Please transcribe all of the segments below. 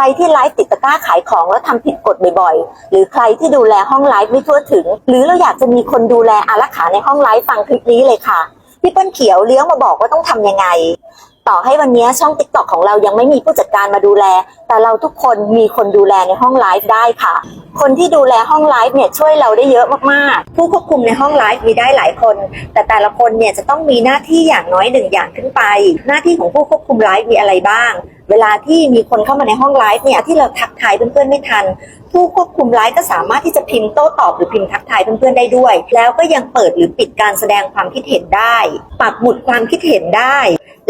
รที่ไลฟ์ติดตะกร้าขายของแล้วทำผิดกฎบ่อยๆ หรือใครที่ดูแลห้องไลฟ์ไม่ทั่วถึง หรือเราอยากจะมีคนดูแลอารักขาในห้องไลฟ์ฟังคลิปนี้เลยค่ะพี่เปิ้ลเขียวเลี้ยวมาบอกว่าต้องทำยังไง ต่อให้วันนี้ช่องติ๊กต็อกของเรายังไม่มีผู้จัดการมาดูแล แต่เราทุกคนมีคนดูแลในห้องไลฟ์ได้ค่ะ คนที่ดูแลห้องไลฟ์เนี่ยช่วยเราได้เยอะมากๆ ผู้ควบคุมในห้องไลฟ์มีได้หลายคน แต่แต่ละคนเนี่ยจะต้องมีหน้าที่อย่างน้อยหนึ่งอย่างขึ้นไป หน้าที่ของผู้ควบคุมไลฟ์มีอะไรบ้าง เวลาที่มีคนเข้ามาในห้องไลฟ์เนี่ยที่เราทักทายเพื่อนๆไม่ทัน ผู้ควบคุมไลฟ์ก็สามารถที่จะพิมพ์โต้ตอบหรือพิมพ์ทักทายเพื่อนๆได้ด้วย แล้วก็ยังเปิดหรือปิดการแสดงความคิดเห็นได้ปักหมุดความคิดเห็นได้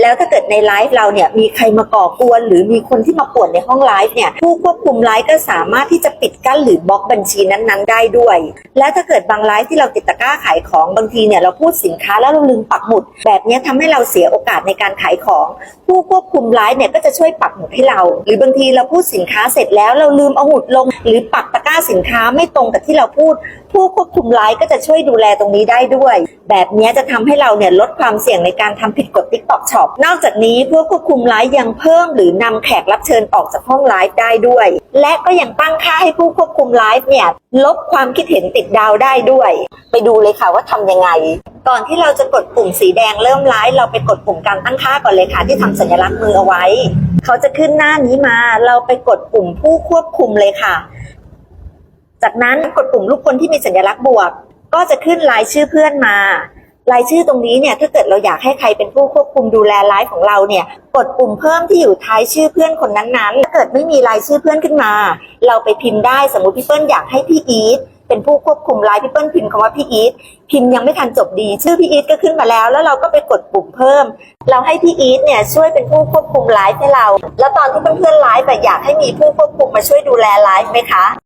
แล้วถ้าเกิดในไลฟ์เราเนี่ยมีใครมาก่อกวน หรือมีคนที่มาป่วนในห้องไลฟ์เนี่ยผู้ควบคุมไลฟ์ก็สามารถที่จะปิดกั้นหรือบล็อกบัญชีนั้นๆ ได้ด้วย และถ้าเกิดบางไลฟ์ที่เราติดตะกร้าขายของบางทีเนี่ยเราพูดสินค้าแล้วเราลืมปักหมุด แบบนี้ยทำให้เราเสียโอกาสในการขายของ ผู้ควบคุมไลฟ์เนี่ยก็จะช่วยปักหมุดให้เรา หรือบางทีเราพูดสินค้าเสร็จแล้วเราลืมเอาหมุดลง หรือปักตะกร้าสินค้าไม่ตรงกับที่เราพูด ผู้ควบคุมไลฟ์ก็จะช่วยดูแลตรงนี้ได้ด้วย แบบนี้จะทำให้เราเนี่ยลดความเสี่ยงในการทำผิดกฎ TikTok Shop นอกจากนี้ผู้ควบคุมไลฟ์ยังเพิ่ม หรือนำแขกรับเชิญออกจากห้องไลฟ์ได้ด้วย และก็ยังตั้งค่าให้ผู้ควบคุมไลฟ์เนี่ยลบความคิดเห็นติดดาวได้ด้วย ไปดูเลยค่ะว่าทำยังไง ก่อนที่เราจะกดปุ่มสีแดงเริ่มไลฟ์เราไปกดปุ่มการตั้งค่าก่อนเลยค่ะที่ทำสัญลักษณ์มือเอาไว้ เขาจะขึ้นหน้านี้มา เราไปกดปุ่มผู้ควบคุมเลยค่ะ จากนั้นกดปุ่มลูกคนที่มีสัญลักษณ์บวก ก็จะขึ้นรายชื่อเพื่อนมารายชื่อตรงนี้เนี่ยถ้าเกิดเราอยากให้ใครเป็นผู้ควบคุมดูแลไลฟ์ของเราเนี่ย กดปุ่มเพิ่มที่อยู่ท้ายชื่อเพื่อนคนนั้นๆถ้าเกิดไม่มีรายชื่อเพื่อนขึ้นมา เราไปพิมพ์ได้สมมติพี่เปิ้ลอยากให้พี่อีท เป็นผู้ควบคุมไลฟ์พี่เปิ้ลพิมพ์คำว่าพี่อีทพิมพ์ยังไม่ทันจบดี ชื่อพี่อีทก็ขึ้นมาแล้ว แล้วเราก็ไปกดปุ่มเพิ่ม เราให้พี่อีทเนี่ยช่วยเป็นผู้ควบคุมไลฟ์ให้เรา แล้วตอนที่เพื่อนๆไลฟ์แบบอยากให้มีผู้ควบคุมมาช่วยดูแลไลฟ์ไหมคะ